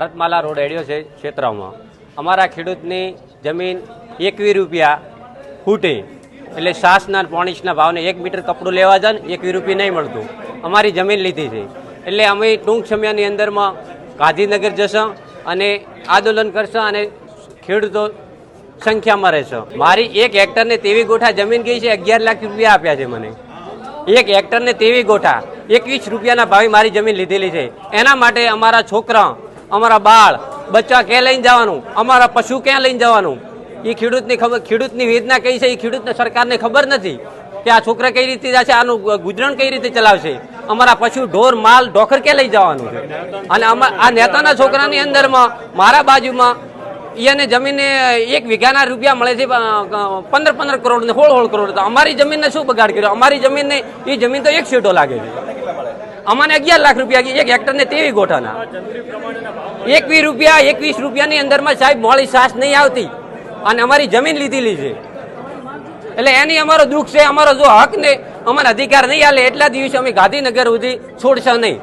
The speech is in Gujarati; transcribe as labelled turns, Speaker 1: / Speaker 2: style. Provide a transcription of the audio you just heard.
Speaker 1: ભારતમાલા રોડ એડિયો છે ક્ષેત્રમાં અમારા ખેડૂતની જમીન એકવી રૂપિયા ફૂટે એટલે સાસના પોણીસના ભાવને એક મીટર કપડું લેવા જાય ને એકવી રૂપિયા નહીં મળતું. અમારી જમીન લીધી છે. એટલે અમે ટૂંક સમયની અંદરમાં ગાંધીનગર જશું અને આંદોલન કરશું અને ખેડૂતો સંખ્યામાં રહેશે. મારી એક હેક્ટરને તેવી ગોઠા જમીન ગઈ છે, અગિયાર લાખ રૂપિયા આપ્યા છે મને. એક હેક્ટરને તેવી ગોઠા એકવીસ રૂપિયાના ભાવે મારી જમીન લીધેલી છે. એના માટે અમારા છોકરા અમારા બાળ, બચ્ચા ક્યાં લઈને જવાનું? અમારા પશુ ક્યાં લઈને જવાનું? એ ખેડૂતની ખબર, ખેડૂતની વેદના કઈ છે? એ ખેડૂતને સરકારને ખબર નથી કે આ છોકરા કઈ રીતે જશે આનું ગુજરાન કઈ રીતે ચલાવશે? અમારા પશુ ઢોર, માલ ઢોખર ક્યાં લઈ જવાનું અને આ નેતાના છોકરાની અંદરમાં, મારા બાજુમાં એને જમીને એક વીઘાના રૂપિયા મળે છે પંદર પંદર કરોડ ને હોળ હોળ કરોડ. અમારી જમીનને શું બગાડ કર્યો? અમારી જમીનને એ જમીન તો એક સીટો લાગે છે. અમને અગિયાર લાખ રૂપિયા એક હેક્ટરને તેવી ગોઠાના એકવીસ રૂપિયા, એકવીસ રૂપિયાની અંદરમાં સાહેબ મોડી સાસ નહીં આવતી. અને અમારી જમીન લીધેલી છે. એટલે એની અમારો દુઃખ છે. અમારો જો હક ને, અમારા અધિકાર નહીં આલે એટલા દિવસે અમે ગાંધીનગર સુધી છોડશો નહીં.